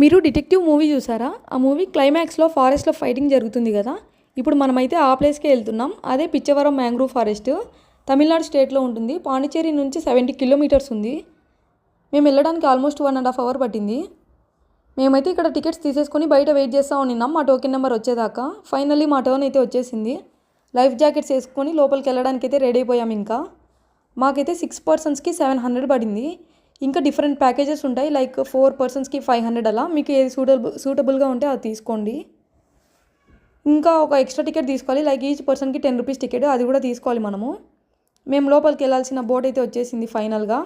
మీరు detective movie చూసారా? ఆ మూవీ క్లైమాక్స్లో ఫారెస్ట్లో ఫైటింగ్ జరుగుతుంది కదా? ఇప్పుడు మనమైతే ఆ ప్లేస్కే వెళ్తున్నాం. అదే పిచ్చవరం మ్యాంగ్రూవ్ ఫారెస్ట్. తమిళనాడు స్టేట్లో ఉంటుంది. పాండిచేరి నుంచి సెవెంటీ కిలోమీటర్స్ ఉంది. మేము వెళ్ళడానికి almost one and half hour పట్టింది. మేమైతే ఇక్కడ టికెట్స్ తీసేసుకొని బయట వెయిట్ చేస్తూ ఉన్నాం మా టోకెన్ నెంబర్ వచ్చేదాకా. ఫైనల్లీ మా టర్న్ అయితే వచ్చేసింది. లైఫ్ జాకెట్స్ వేసుకొని లోపలికి వెళ్ళడానికి అయితే రెడీ అయిపోయాం ఇంకా. మాకైతే సిక్స్ పర్సన్స్కి సెవెన్ హండ్రెడ్ పడింది. ఇంకా డిఫరెంట్ ప్యాకేజెస్ ఉంటాయి. లైక్ ఫోర్ పర్సన్స్కి ఫైవ్ హండ్రెడ్ అలా. మీకు ఏది సూటబుల్ సూటబుల్గా ఉంటే అది తీసుకోండి. ఇంకా ఒక ఎక్స్ట్రా టికెట్ తీసుకోవాలి. లైక్ ఈచ్ పర్సన్కి టెన్ రూపీస్ టికెట్ అది కూడా తీసుకోవాలి మనము. మేము లోపలికి వెళ్ళాల్సిన బోట్ అయితే వచ్చేసింది ఫైనల్గా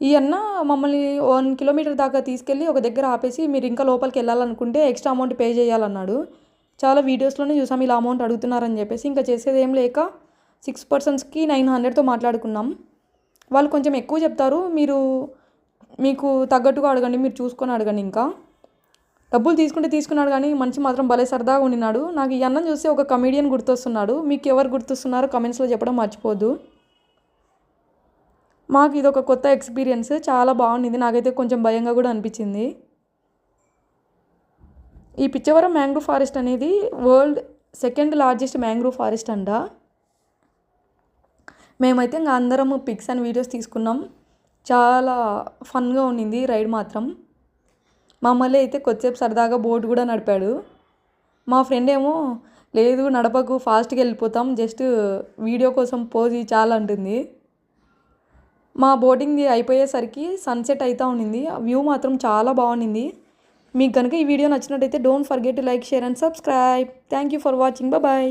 ఈ అన్న మమ్మల్ని వన్ కిలోమీటర్ దాకా తీసుకెళ్ళి ఒక దగ్గర ఆపేసి మీరు ఇంకా లోపలికి వెళ్ళాలనుకుంటే ఎక్స్ట్రా అమౌంట్ పే చేయాలన్నాడు. చాలా వీడియోస్లోనే చూసాం. ఇలా అమౌంట్ అడుగుతున్నారని చెప్పేసి. ఇంకా చేసేది ఏం లేక సిక్స్ పర్సన్స్కి నైన్ హండ్రెడ్తో మాట్లాడుకున్నాం. వాళ్ళు కొంచెం ఎక్కువ చెప్తారు. మీరు మీకు తగ్గట్టుగా అడగండి మీరు చూసుకొని అడగండి ఇంకా. డబ్బులు తీసుకుంటే తీసుకున్నాడు కానీ మనిషి మాత్రం భలే సరదాగా ఉండినాడు. నాకు ఈ అన్నం చూస్తే ఒక కమీడియన్ గుర్తొస్తున్నాడు. మీకు ఎవరు గుర్తొస్తున్నారో కమెంట్స్లో చెప్పడం మర్చిపోద్దు మాకు ఇది ఒక కొత్త ఎక్స్పీరియన్స్ చాలా బాగుంది. నాకైతే కొంచెం భయంగా కూడా అనిపించింది. ఈ పిచ్చవరం మ్యాంగ్రూవ్ ఫారెస్ట్ అనేది world second largest mangrove forest అంట. మేమైతే ఇంకా అందరం పిక్స్ అండ్ వీడియోస్ తీసుకున్నాం. చాలా ఫన్గా ఉండింది రైడ్ మాత్రం. మమ్మల్ని అయితే కొద్దిసేపు సరదాగా బోట్ కూడా నడిపాడు. మా ఫ్రెండ్ ఏమో లేదు నడపకు ఫాస్ట్గా వెళ్ళిపోతాం జస్ట్ వీడియో కోసం పోజ్ చాలా అంటుంది. మా బోటింగ్ అయిపోయేసరికి సన్సెట్ అవుతూ ఉండింది వ్యూ మాత్రం చాలా బాగుండింది మీకు కనుక ఈ వీడియో నచ్చినట్టయితే don't forget to like share and subscribe. Thank you for watching. Bye.